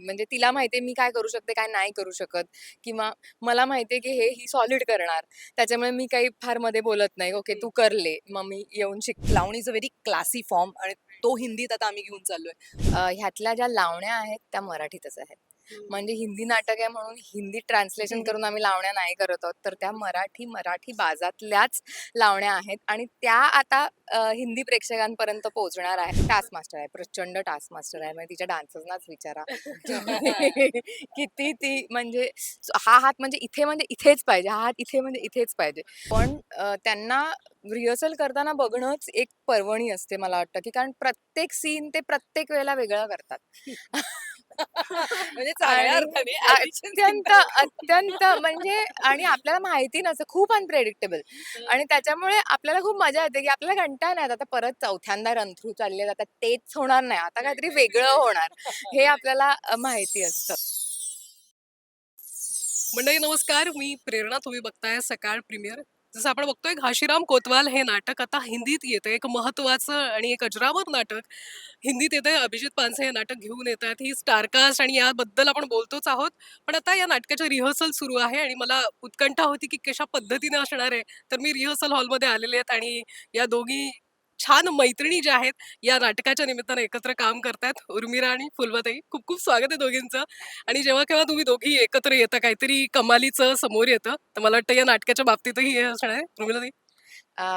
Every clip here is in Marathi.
म्हणजे तिला माहितीये मी काय करू शकते काय नाही करू शकत. किंवा मला माहितीये की हे ही सॉलिड करणार. त्याच्यामुळे मी काही फारमध्ये बोलत नाही. ओके तू करले मग मी येऊन शिक लावणीचा व्हेरी क्लासी फॉर्म आणि तो हिंदीत आता आम्ही घेऊन चाललोय. ह्यातल्या ज्या लावण्या आहेत त्या मराठीतच आहेत. म्हणजे हिंदी नाटक आहे म्हणून हिंदी ट्रान्सलेशन. करून आम्ही लावण्या नाही करत आहोत. तर त्या मराठी मराठी बाजातल्याच लावण्या आहेत आणि त्या आता हिंदी प्रेक्षकांपर्यंत पोहोचणार आहे टास्क मास्टर आहे प्रचंड टास्क मास्टर आहे. म्हणजे तिच्या डान्सर्सनाच विचारा. किती ती म्हणजे हा हात म्हणजे इथे म्हणजे इथेच पाहिजे. हा हात इथे म्हणजे इथेच पाहिजे. पण त्यांना रिहर्सल करताना बघणंच एक पर्वणी असते मला वाटतं की कारण प्रत्येक सीन ते प्रत्येक वेळेला वेगळं करतात. म्हणजे चांगल्या आणि अर्थाने अत्यंत अत्यंत म्हणजे आणि आपल्याला माहिती नसतं खूप अनप्रेडिक्टेबल आणि त्याच्यामुळे आपल्याला खूप मजा येते की आपल्याला कंटाळा नाही. आता परत चौथ्यांदा रन थ्रू चालले आता तेच होणार नाही. आता काहीतरी वेगळं होणार. हे आपल्याला माहिती असतं. मंडळी नमस्कार. मी प्रेरणा. तुम्ही बघताय सकाळ प्रीमियर. जसं आपण बघतोय घाशीराम कोतवाल हे नाटक आता हिंदीत येतं एक महत्वाचं आणि एक अजरामर नाटक. हिंदीत येतंय अभिजित पानसे हे नाटक घेऊन येत आहेत ही स्टारकास्ट आणि याबद्दल आपण बोलतोच आहोत. पण आता या नाटकाची रिहर्सल सुरू आहे आणि मला उत्कंठा होती की कशा पद्धतीने असणार आहे तर मी रिहर्सल हॉलमध्ये आलेले आहेत आणि या दोघी छान मैत्रिणी ज्या आहेत या नाटकाच्या निमित्तानं एकत्र काम करतायत. उर्मिरा आणि फुलवाताई खूप खूप स्वागत आहे दोघींचं. आणि जेव्हा केव्हा तुम्ही दोघी एकत्र येता काहीतरी कमालीचं समोर येतं तर मला वाटतं या नाटकाच्या बाबतीतही हे असणार आहे. उर्मिलाताई?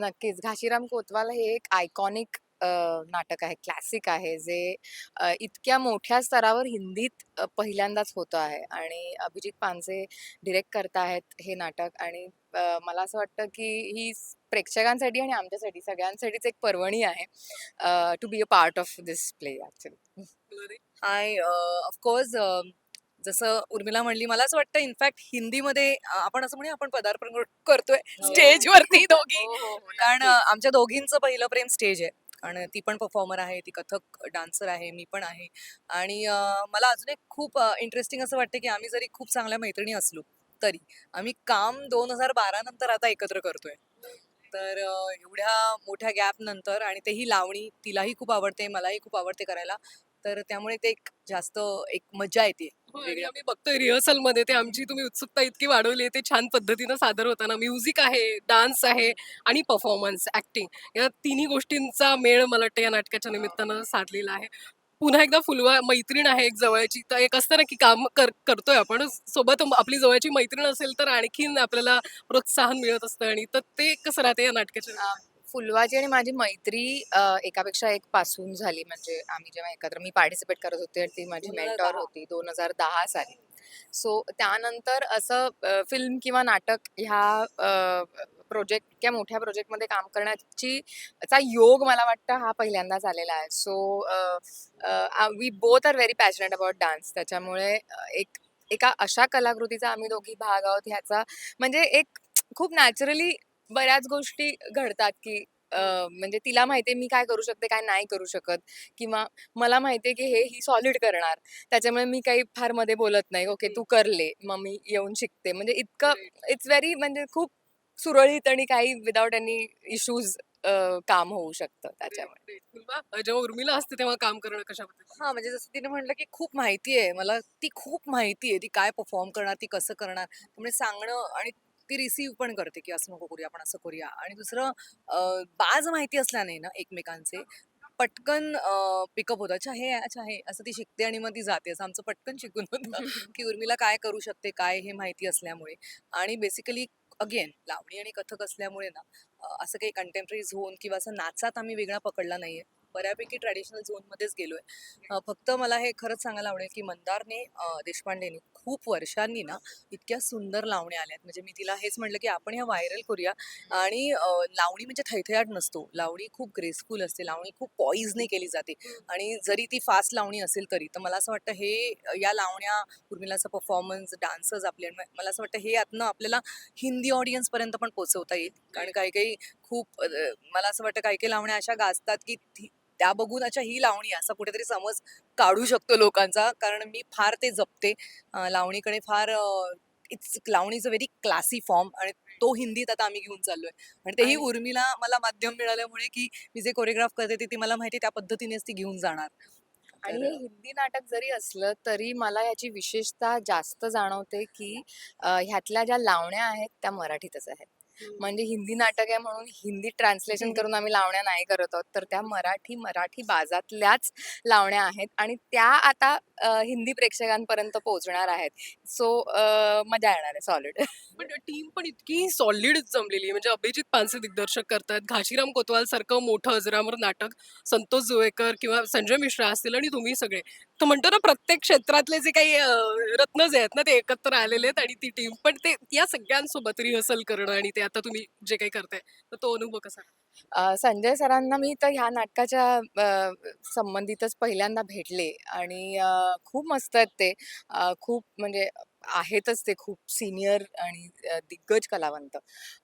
नक्कीच. घाशीराम कोतवाल हे एक आयकॉनिक नाटक आहे क्लासिक आहे जे अ, इतक्या मोठ्या स्तरावर हिंदीत अ, पहिल्यांदाच होतं आहे. आणि अभिजित पानसे डिरेक्ट करतायत हे नाटक आणि अ, मला असं वाटतं की ही स- प्रेक्षकांसाठी आणि आमच्यासाठी सगळ्यांसाठीच एक पर्वणी आहे to be a part of this play फुलवाताई? Hi of course जसं उर्मिला म्हणली मला असं वाटतं इनफॅक्ट हिंदीमध्ये अं, आपण असं म्हणूया आपण पदार्पण कर- करतोय हो. स्टेजवरती दोघी हो, कारण अं, आमच्या दोघींचं पहिलं प्रेम स्टेज आहे. कारण ती पण परफॉर्मर आहे ती कथक डान्सर आहे मी पण आहे. आणि मला अजून एक खूप इंटरेस्टिंग असं वाटतं की आम्ही जरी खूप चांगल्या मैत्रिणी असलो तरी आम्ही काम दोन हजार बारा नंतर आता एकत्र करतोय. तर एवढ्या मोठ्या गॅप नंतर आणि तेही लावणी तिलाही खूप आवडते मलाही खूप आवडते करायला. तर त्यामुळे ते एक जास्त एक मजा येते. आम्ही बघतोय रिहर्सलमध्ये ते आमची तुम्ही उत्सुकता इतकी वाढवली ते छान पद्धतीनं सादर होताना. म्युझिक आहे डान्स आहे आणि परफॉर्मन्स ऍक्टिंग या तिन्ही गोष्टींचा मेळ मला वाटतं या नाटकाच्या निमित्तानं साधलेला आहे. पुन्हा एकदा फुलवा मैत्रीण आहे एक जवळची. तर एक असतं ना की काम कर करतोय आपण. सोबत आपली जवळची मैत्रीण असेल तर आणखीन आपल्याला प्रोत्साहन मिळत असतं आणि तर ते कसं राहते या नाटकाच्या फुलवाची आणि माझी मैत्री अ, एकापेक्षा एक पासून झाली. म्हणजे आम्ही जेव्हा एकत्र मी पार्टिसिपेट करत होते आणि ती माझी 2010. मेंटॉर होती. दोन हजार दहा साली. सो त्यानंतर असं फिल्म किंवा नाटक ह्या प्रोजेक्ट किंवा मोठ्या प्रोजेक्टमध्ये काम करण्याची चा योग मला वाटतं हा पहिल्यांदाच आलेला आहे. So we both are very passionate about dance त्याच्यामुळे अ, एक एका अशा कलाकृतीचा आम्ही दोघी भाग आहोत ह्याचा. म्हणजे एक खूप नॅचरली बऱ्याच गोष्टी घडतात की अ, म्हणजे तिला माहितीये मी काय करू शकते काय नाही करू शकत. किंवा मला माहितीये की हे ही सॉलिड करणार. त्याच्यामुळे मी काही फारमध्ये बोलत नाही. ओके तू करले मग मी येऊन शिकते. म्हणजे इतकं इट्स व्हेरी म्हणजे खूप सुरळीत आणि काही विदाउट एनी इश्यूज काम होऊ शकतं त्याच्यामुळे. जेव्हा उर्मिला असते तेव्हा काम करणं कशाबद्दल? हा म्हणजे जसं तिने म्हटलं की खूप माहिती आहे. मला ती खूप माहिती आहे. ती काय परफॉर्म करणार ती कसं करणार. त्यामुळे सांगणं आणि ती रिसीव्ह पण करते की असं नको करूया आपण असं करूया. आणि दुसरं बाज माहिती असल्याने ना एकमेकांचे पटकन पिकअप होतं अच्छा हे अच्छा हे असं ती शिकते आणि मग ती जाते. असं आमचं पटकन शिकून होतं की उर्मिला काय करू शकते काय हे माहिती असल्यामुळे. आणि बेसिकली अगेन लावणी आणि कथक असल्यामुळे ना असं काही कंटेम्पररी झोन किंवा असं नाचात आम्ही वेगळा पकडला नाहीये. बऱ्यापैकी ट्रॅडिशनल झोनमध्येच गेलोय. अं, फक्त मला हे खरंच सांगायला आवडेल की मंदारने देशपांडेने खूप वर्षांनी ना इतक्या सुंदर लावण्या आल्यात. म्हणजे मी तिला हेच म्हटलं की आपण ह्या व्हायरल करूया. आणि लावणी म्हणजे थैथयाट नसतो. लावणी खूप ग्रेसफुल असते. लावणी खूप पॉइजने केली जाते. आणि जरी ती फास्ट लावणी असेल तरी तर मला असं वाटतं हे या लावण्या उर्मिलाचा परफॉर्मन्स डान्सर्स आपले मला असं वाटतं हे यातनं आपल्याला हिंदी ऑडियन्स पर्यंत पण पोहोचवता येईल. कारण काही काही खूप मला असं वाटतं काही काही लावण्या अशा गाजतात की त्या बघून अच्छा ही लावणी असा कुठेतरी समज काढू शकतो लोकांचा. कारण मी फार ते जपते. अं, लावणीकडे फार इट्स लावणीचं व्हेरी क्लासी फॉर्म आणि तो हिंदीत आता आम्ही घेऊन चाललोय. आणि तेही उर्मिला मला माध्यम मिळाल्यामुळे की मी जे कोरिओग्राफ करते ते ती मला माहिती त्या पद्धतीनेच ती घेऊन जाणार. आणि हे हिंदी नाटक जरी असलं तरी मला याची विशेषता जास्त जाणवते की अ, ह्यातल्या ज्या लावण्या आहेत त्या मराठीतच आहेत. म्हणजे हिंदी नाटक आहे म्हणून हिंदी ट्रान्सलेशन. करून आम्ही लावण्या नाही करत आहोत. तर त्या मराठी मराठी बाजातल्याच लावण्या आहेत आणि त्या आता हिंदी प्रेक्षकांपर्यंत पोहोचणार आहेत. सो मजा येणार आहे सॉलिड पण टीम पण इतकी सॉलिड जमलेली म्हणजे अभिजित पानसे दिग्दर्शक करतात. घाशीराम कोतवाल सारखं मोठं अजरामर नाटक. संतोष जुवेकर किंवा संजय मिश्रा असतील आणि तुम्ही सगळे. तर म्हणतो ना प्रत्येक क्षेत्रातले जे काही रत्न जे आहेत ना ते एकत्र आलेले आहेत आणि ती टीम पण ते या सगळ्यांसोबत रिहर्सल करणं आणि ते आता तुम्ही जे काही करताय तर तो अनुभव कसा संजय सरांना मी तर ह्या नाटकाच्या अ, संबंधितच पहिल्यांदा भेटले आणि अ, खूप मस्त आहेत ते. अ, खूप म्हणजे आहेतच ते खूप सिनियर आणि अ, दिग्गज कलावंत.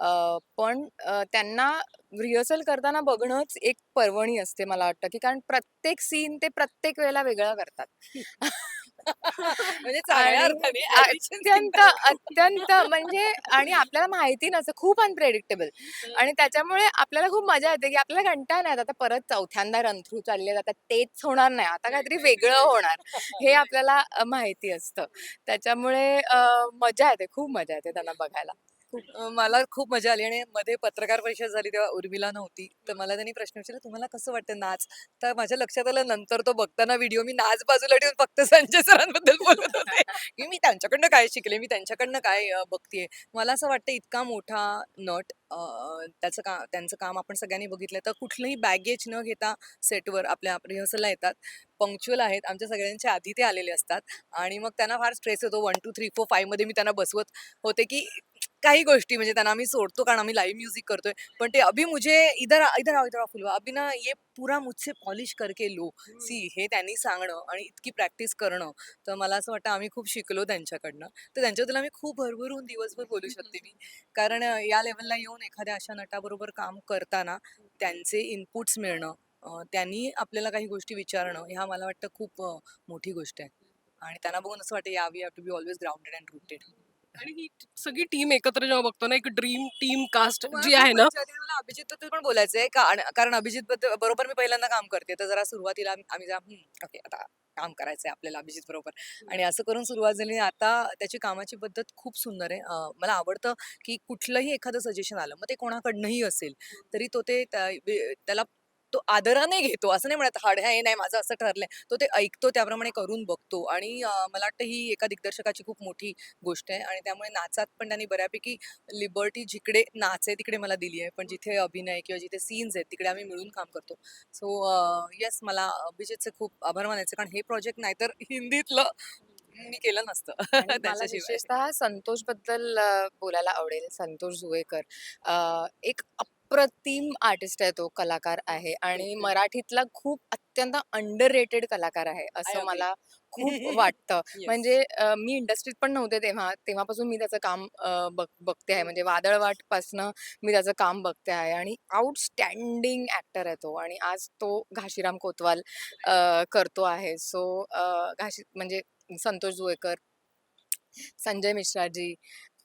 अ, पण अ, त्यांना रिहर्सल करताना बघणंच एक पर्वणी असते मला वाटतं की कारण प्रत्येक सीन ते प्रत्येक वेळेला वेगळं करतात. म्हणजे चांगल्या आणि अर्थाने अत्यंत अत्यंत म्हणजे आणि आपल्याला माहिती नसतं खूप अनप्रेडिक्टेबल आणि त्याच्यामुळे आपल्याला खूप मजा येते की आपल्याला कंटाळा नाही. आता परत चौथ्यांदा रन थ्रू चालले जातात तेच होणार नाही आता काहीतरी वेगळं होणार. हे आपल्याला अ, माहिती असतं. त्याच्यामुळे अ, मजा येते खूप मजा येते त्यांना बघायला. मला खूप मजा आली आणि मध्ये पत्रकार परिषद झाली तेव्हा उर्मिला नव्हती. तर मला त्यांनी प्रश्न विचारला तुम्हाला कसं वाटतं नाच? तर माझ्या लक्षात आलं नंतर तो बघताना व्हिडिओ मी नाच बाजूला ठेवून फक्त संजय सरांबद्दल बोलत होते. की मी त्यांच्याकडनं काय शिकले मी त्यांच्याकडनं काय बघतेय? मला असं वाटतं इतका मोठा नट त्याचं का त्यांचं काम आपण सगळ्यांनी बघितलं तर कुठलंही बॅगेज न घेता सेटवर आपल्या रिहर्सलला येतात. पंक्च्युअल आहेत आमच्या सगळ्यांच्या आधी ते आलेले असतात. आणि मग त्यांना फार स्ट्रेस येतो. वन टू थ्री फोर फाईव्हमध्ये मी त्यांना बसवत होते की काही गोष्टी म्हणजे त्यांना आम्ही सोडतो कारण आम्ही लाईव्ह म्युझिक करतोय. पण ते अभि मुझे इधर इधर आओ इधर आओ फुलवा. अभि ना ये पूरा मुझसे पॉलिश करके लो. सी हे त्यांनी सांगणं आणि इतकी प्रॅक्टिस करणं. तर मला असं वाटतं आम्ही खूप शिकलो त्यांच्याकडनं. तर त्यांच्याबद्दल आम्ही खूप भरभरून दिवसभर बोलू शकते मी. कारण या लेवलला येऊन एखाद्या अशा नटाबरोबर काम करताना त्यांचे इनपुट्स मिळणं त्यांनी आपल्याला काही गोष्टी विचारणं ह्या मला वाटतं खूप मोठी गोष्ट आहे. आणि त्यांना बघून असं वाटतं या we have to be always grounded and rooted आणि ही सगळी टीम एकत्र जेव्हा बघतो ना एक ड्रीम टीम कास्ट जी आहे ना. मला अभिजित बद्दल पण बोलायचंय का- कारण अभिजित बद्दल बरोबर मी पहिल्यांदा काम करते. तर जरा सुरुवातीला आम्ही- आम्ही जरा ओके आता काम करायचंय आपल्याला अभिजित बरोबर. आणि असं करून सुरुवात झाली. आता त्याची कामाची पद्धत खूप सुंदर आहे. अं, मला आवडतं की कुठलंही एखादं सजेशन आलं मग ते कोणाकडनंही असेल तरी तो ते त्या- वे- त्याला तो आदराने घेतो. असं नाही म्हणत हाड हे नाही माझं असं ठरलंय. तो ते ऐकतो त्याप्रमाणे करून बघतो. आणि मला वाटतं ही एका दिग्दर्शकाची खूप मोठी गोष्ट आहे. आणि त्यामुळे नाचात पण त्यांनी बऱ्यापैकी लिबर्टी जिकडे नाच आहे तिकडे मला दिली आहे. पण जिथे अभिनय किंवा जिथे सीन्स आहेत तिकडे आम्ही मिळून काम करतो. सो येस मला अभिजितचे खूप आभार मानायचे. कारण हे प्रोजेक्ट नाहीतर हिंदीतलं मी केलं नसतं. विशेषतः संतोषबद्दल बोलायला आवडेल. संतोष जुवेकर. एक अप्रतिम आर्टिस्ट आहे तो कलाकार आहे आणि मराठीतला खूप अत्यंत अंडर रेटेड कलाकार आहे असं agree. मला खूप वाटतं Yes. म्हणजे अ, मी इंडस्ट्रीत पण नव्हते तेव्हा तेव्हापासून मी त्याचं काम अ, बघ बघते आहे म्हणजे वादळवाट पासनं मी त्याचं काम बघते आहे आणि आउटस्टँडिंग ऍक्टर आहे तो आणि आज तो घाशीराम कोतवाल अ, करतो आहे सो घाशी म्हणजे संतोष जुवेकर संजय मिश्राजी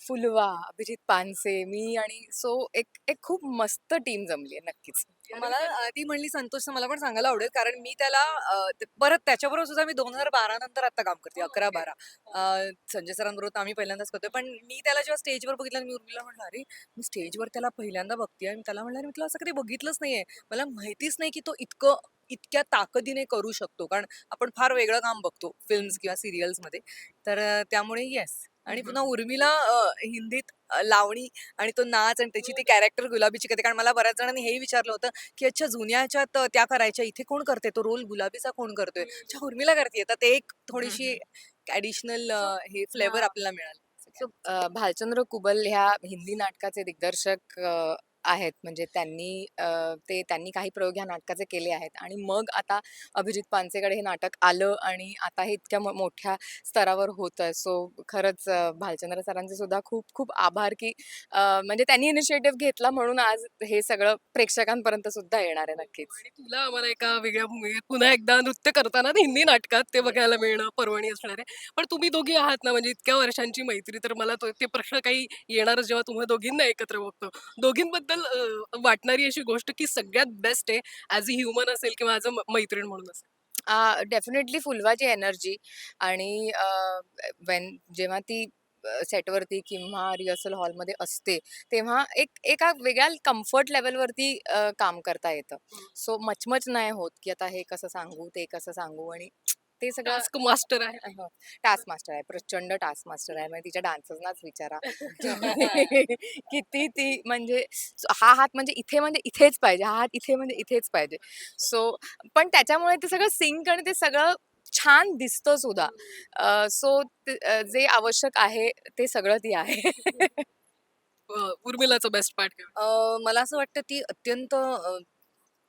फुलवा अभिजित पानसे मी आणि सो एक एक खूप मस्त टीम जमली आहे नक्कीच. मला ती म्हणली संतोष मला पण सांगायला आवडेल कारण मी त्याला अ, ते- परत त्याच्याबरोबर सुद्धा मी दोन हजार बारा नंतर आता काम करते अकरा बारा अ, संजय सरांबरोबर तर आम्ही पहिल्यांदाच करतोय पण मी त्याला जेव्हा स्टेजवर बघितलं आणि मी उर्मिला म्हणलं अरे मी स्टेजवर त्याला पहिल्यांदा बघते आणि त्याला म्हणलं "अरे, मी तुला असं कधी बघितलंच नाहीये मला माहितीच नाही की तो इतकं इतक्या ताकदीने करू शकतो कारण आपण फार वेगळं काम बघतो फिल्म्स किंवा सिरियल्समध्ये तर अ, त्यामुळे येस आणि पुन्हा उर्मिला हिंदीत लावणी आणि तो नाच आणि त्याची ती कॅरेक्टर गुलाबीची करते. कारण मला बऱ्याच जणांनी हेही विचारलं होतं की अच्छा जुन्या ह्याच्यात त्या करायच्या इथे कोण करते? तो रोल गुलाबीचा कोण करतोय? अच्छा उर्मिला करते तर ते एक थोडीशी ऍडिशनल हे फ्लेवर. आपल्याला मिळालं. सो भालचंद्र कुबल ह्या हिंदी नाटकाचे दिग्दर्शक आहेत. म्हणजे त्यांनी अ, ते त्यांनी काही प्रयोग ह्या नाटकाचे केले आहेत. आणि मग आता अभिजित पानसेकडे हे नाटक आलं आणि आता हे इतक्या मो- मोठ्या स्तरावर होत आहे. सो खरंच अ, भालचंद्र सरांचे सुद्धा खूप खूप आभार की अ, म्हणजे त्यांनी इनिशिएटिव्ह घेतला म्हणून आज हे सगळं प्रेक्षकांपर्यंत सुद्धा येणार आहे नक्कीच. आणि तुला आम्हाला एका वेगळ्या भूमिकेत पुन्हा एकदा नृत्य करताना हिंदी नाटकात ते बघायला मिळणं पर्वणी असणार आहे. पण तुम्ही दोघी आहात ना म्हणजे इतक्या वर्षांची मैत्री तर मला तो- ते प्रश्न काही येणारच जेव्हा तुम्हा दोघींना एकत्र बघतो. दोघींबद्दल अं, वाटणारी अशी गोष्ट की सगळ्यात बेस्ट आहे ऍज अ ह्युमन असेल किंवा ऍज अ मैत्रीण म्हणून असेल. डेफिनेटली फुलवाची एनर्जी आणि वेन जेव्हा ती सेटवरती किंवा रिहर्सल हॉलमध्ये असते तेव्हा एक एका वेगळ्या कम्फर्ट लेवलवरती काम करता येतं. सो मचमच नाही होत की आता हे कसं सांगू ते कसं सांगू आणि ते सगळं टास्क मास्टर आहे. टास्क मास्टर आहे प्रचंड टास्क मास्टर आहे. म्हणजे तिच्या डान्सर्सनाच विचारा. किती ती म्हणजे हा हात म्हणजे इथे म्हणजे इथेच पाहिजे हा हात इथे म्हणजे इथेच पाहिजे. सो पण त्याच्यामुळे ते सगळं सिंक आणि ते सगळं छान दिसतं सुद्धा. सो जे आवश्यक आहे ते सगळं ती आहे. अ, उर्मिलाचं बेस्ट पार्ट मला असं वाटतं ती अत्यंत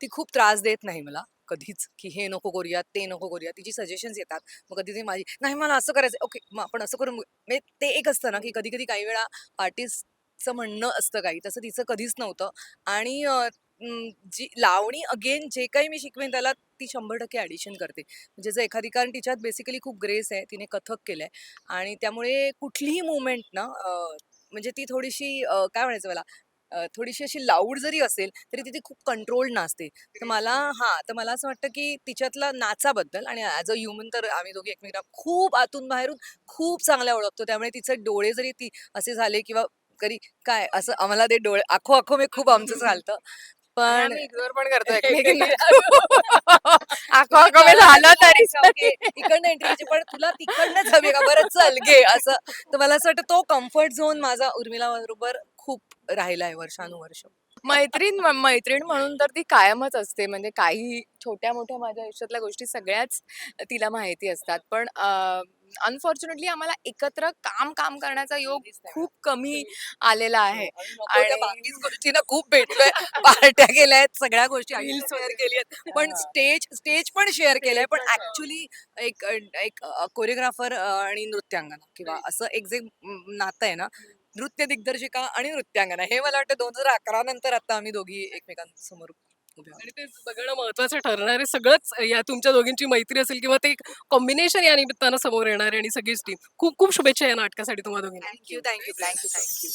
ती खूप त्रास देत नाही मला. कधीच की हे नको करूया ते नको करूया तिची सजेशन्स येतात. मग कधी ती माझी नाही मला असं करायचं ओके मग आपण असं करू म्हणजे ते एक असतं ना की कधी कधी काही वेळा आर्टिस्टचं म्हणणं असतं काही तसं तिचं कधीच नव्हतं. आणि जी लावणी अगेन जे काही मी शिकवेन त्याला ती शंभर टक्के ॲडिशन करते. म्हणजे जर एखादी कारण तिच्यात बेसिकली खूप ग्रेस आहे तिने कथक केलं आहे आणि त्यामुळे कुठलीही मुवमेंट ना म्हणजे ती थोडीशी काय म्हणायचं मला थोडीशी अशी लाऊड जरी असेल तरी ती खूप कंट्रोल्ड नसते तर मला हा तर मला असं वाटतं की तिच्यातला नाचाबद्दल आणि ॲज अ ह्युमन तर आम्ही दोघी एकमेकांना खूप आतून बाहेरून खूप चांगल्या ओळखतो. त्यामुळे तिचे डोळे जरी ती असे झाले किंवा कधी काय असं आम्हाला ते डोळे आखो आखो मे खूप आमचं चालतं. पण इग्नोर पण करतो आखो आखो मी झालं तरी. इकडनं एंट्री पण तुला तिकडनंच हवी का? बरं चल घे असं. तर मला असं वाटतं तो कम्फर्ट झोन माझा उर्मिला बरोबर खूप राहिला आहे वर्षानुवर्ष. मैत्रीण मैत्रीण म्हणून तर ती कायमच असते. म्हणजे काही छोट्या मोठ्या माझ्या आयुष्यातल्या गोष्टी सगळ्याच तिला माहिती असतात. पण अनफॉर्च्युनेटली आम्हाला एकत्र काम काम करण्याचा योग खूप कमी आलेला आहे. त्या आणि- बाकीच गोष्टींना खूप भेटलोय पार्ट्या केल्या आहेत सगळ्या गोष्टी शेअर केली आहेत. पण स्टेज स्टेज पण शेअर केलंय. पण ऍक्च्युली एक एक कोरिओग्राफर आणि नृत्यांगना किंवा असं एक जे नातं आहे ना नृत्य दिग्दर्शिका आणि नृत्यांगना. हे मला वाटतं दोन हजार अकरा नंतर आता आम्ही दोघी एकमेकांसमोर. आणि ते बघणं महत्वाचं ठरणार आहे. सगळंच या तुमच्या दोघींची मैत्री असेल किंवा ते कॉम्बिनेशन या निमित्तानं समोर येणार आहे आणि सगळीच टीम खूप खूप शुभेच्छा या नाटकासाठी तुम्हाला दोघींना. Thank you thank you thank you thank you